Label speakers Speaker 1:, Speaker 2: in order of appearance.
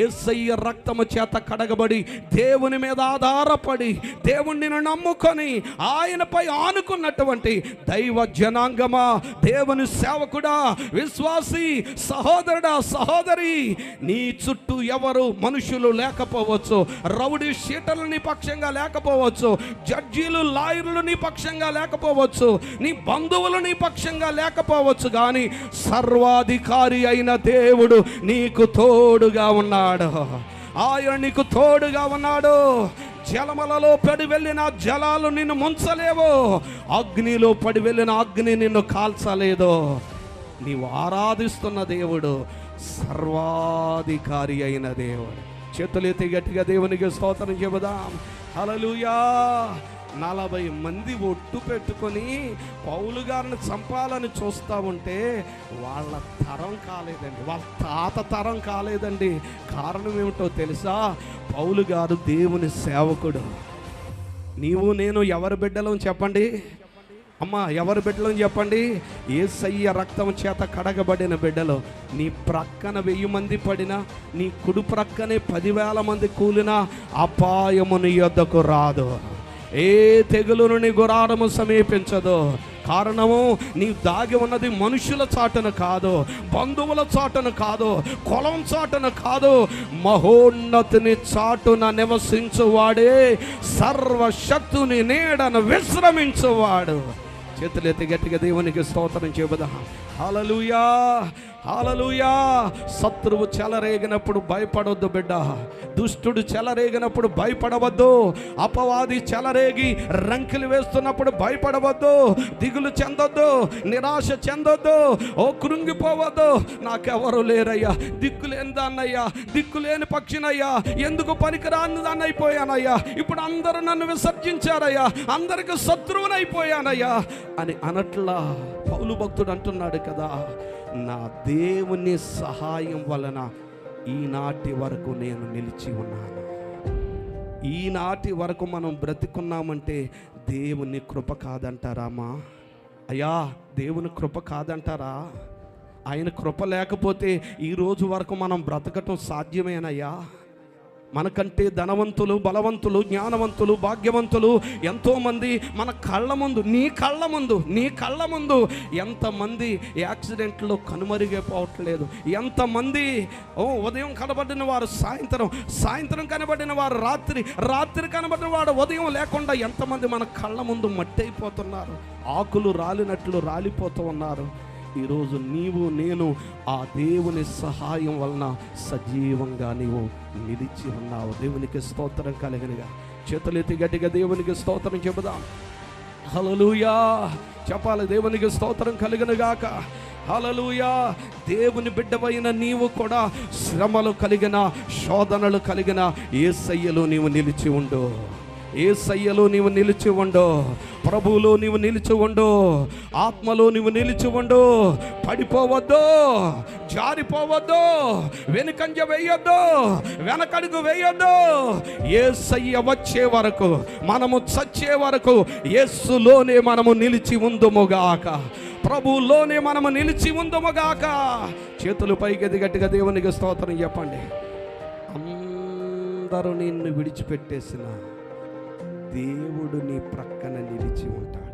Speaker 1: ఏసయ్య రక్తము చేత కడగబడి దేవుని మీద ఆధారపడి దేవుణ్ణి నమ్ముకొని ఆయనపై ఆనుకున్నటువంటి దైవ జనాంగమా దేవుని సేవకుడా విశ్వాసి సహోదరుడా సహోదరి నీ చుట్టూ ఎవరు మనుషులు లేకపోవచ్చు రౌడీ షీటర్లు నీ పక్షంగా లేకపోవచ్చు జడ్జీలు లాయర్లు నీ పక్షంగా లేకపోవచ్చు నీ బంధువులు నీ పక్షంగా లేకపోవచ్చు కానీ సర్వాధికారి అయిన దేవుడు నీకు తోడుగా ఉన్న ఉన్నాడు. ఆయన నీకు తోడుగా ఉన్నాడు. జలమలలో పడి వెళ్ళిన జలాలు నిన్ను ముంచలేవు. అగ్నిలో పడి వెళ్ళిన అగ్ని నిన్ను కాల్చలేదు. నీవు ఆరాధిస్తున్న దేవుడు సర్వాధికారి అయిన దేవుడు. చేతులెత్తి గట్టిగా దేవునికి స్తోత్రం చెబుదాం. హలలుయా నలభై మంది ఒట్టు పెట్టుకొని పౌలు గారిని చంపాలని చూస్తూ ఉంటే వాళ్ళ తరం కాలేదండి. వాళ్ళ తాత తరం కాలేదండి. కారణం ఏమిటో తెలుసా? పౌలు గారు దేవుని సేవకుడు. నీవు నేను ఎవరి బిడ్డలం చెప్పండి? అమ్మా ఎవరి బిడ్డలు చెప్పండి? ఏసయ్య రక్తం చేత కడగబడిన బిడ్డలు. నీ ప్రక్కన వెయ్యి మంది పడినా నీ కుడు ప్రక్కనే పదివేల మంది కూలినా అపాయముని యొద్దకు రాదు. ఏ తెగులును నీ గురారము సమీపించదు. కారణము నీ దాగి ఉన్నది మనుషుల చాటున కాదు బంధువుల చాటున కాదు కులం చాటున కాదు. మహోన్నతిని చాటున నివసించువాడే సర్వశక్తుని నీడను విశ్రమించువాడు. చేతులెత్తి గట్టిగా దేవునికి స్తోత్రం చెబుదా. హాలలుయా హాలలుయా శత్రువు చెలరేగినప్పుడు భయపడవద్దు బిడ్డ. దుష్టుడు చెలరేగినప్పుడు భయపడవద్దు. అపవాది చెలరేగి రంకిలు వేస్తున్నప్పుడు భయపడవద్దు. దిగులు చెందొద్దు నిరాశ చెందొద్దు. ఓ కృంగిపోవద్దు. నాకెవరు లేరయ్యా. దిక్కులేని దాన్నయ్యా. దిక్కులేని పక్షినయ్యా. ఎందుకు పనికిరాని దాన్ని అయిపోయానయ్యా ఇప్పుడు అందరూ నన్ను విసర్జించారయ్యా. అందరికి శత్రువునైపోయానయ్యా. అని అనట్లా పౌలు భక్తుడు అంటున్నాడు. కదా. నా దేవుని సహాయం వలన ఈనాటి వరకు నేను నిలిచి ఉన్నాను. ఈనాటి వరకు మనం బ్రతికున్నామంటే దేవుని కృప కాదంటారామా అయ్యా దేవుని కృప కాదంటారా? ఆయన కృప లేకపోతే ఈ రోజు వరకు మనం బ్రతకటం సాధ్యమేనయ్యా? మనకంటే ధనవంతులు బలవంతులు జ్ఞానవంతులు భాగ్యవంతులు ఎంతోమంది మన కళ్ళ ముందు నీ కళ్ళ ముందు నీ కళ్ళ ముందు ఎంతమంది యాక్సిడెంట్లో కనుమరుగైపోవట్లేదు. ఎంతమంది ఓ ఉదయం కనబడిన వారు సాయంత్రం సాయంత్రం కనబడిన వారు రాత్రి రాత్రి కనబడిన వాడు ఉదయం లేకుండా ఎంతమంది మన కళ్ళ ముందు మట్టి అయిపోతున్నారు ఆకులు రాలినట్లు రాలిపోతూ ఉన్నారు. ఈరోజు నీవు నేను ఆ దేవుని సహాయం వలన సజీవంగా నీవు నిలిచి ఉన్నావు. దేవునికి స్తోత్రం కలిగినగా. చేతులెత్తి గట్టిగా దేవునికి స్తోత్రం చెబుదాం. హలలుయా చెప్పాలి దేవునికి స్తోత్రం కలిగినగాక. హలలుయా దేవుని బిడ్డవైన నీవు కూడా శ్రమలు కలిగిన శోధనలు కలిగిన ఏ సయ్యలో నీవు నిలిచి ఉండు. ఏ సయ్యలో నీవు నిలిచి ఉండు. ప్రభువులో నీవు నిలిచి ఉండు ఆత్మలో నీవు నిలిచి ఉండు. పడిపోవద్దు జారిపోవద్దు వెనుకంజ వేయొద్దు వెనకడుగు వేయొద్దు. ఏసయ్య వచ్చే వరకు మనము చచ్చే వరకు ఎస్సులోనే మనము నిలిచి ఉందుముగాక. ప్రభువులోనే మనము నిలిచి ఉందముగాక. చేతులు పైకి గట్టిగా దేవునికి స్తోత్రం చెప్పండి. అందరూ నిన్ను విడిచిపెట్టేసిన దేవుడు నీ ప్రక్కన నిలిచి ఉంటాడు.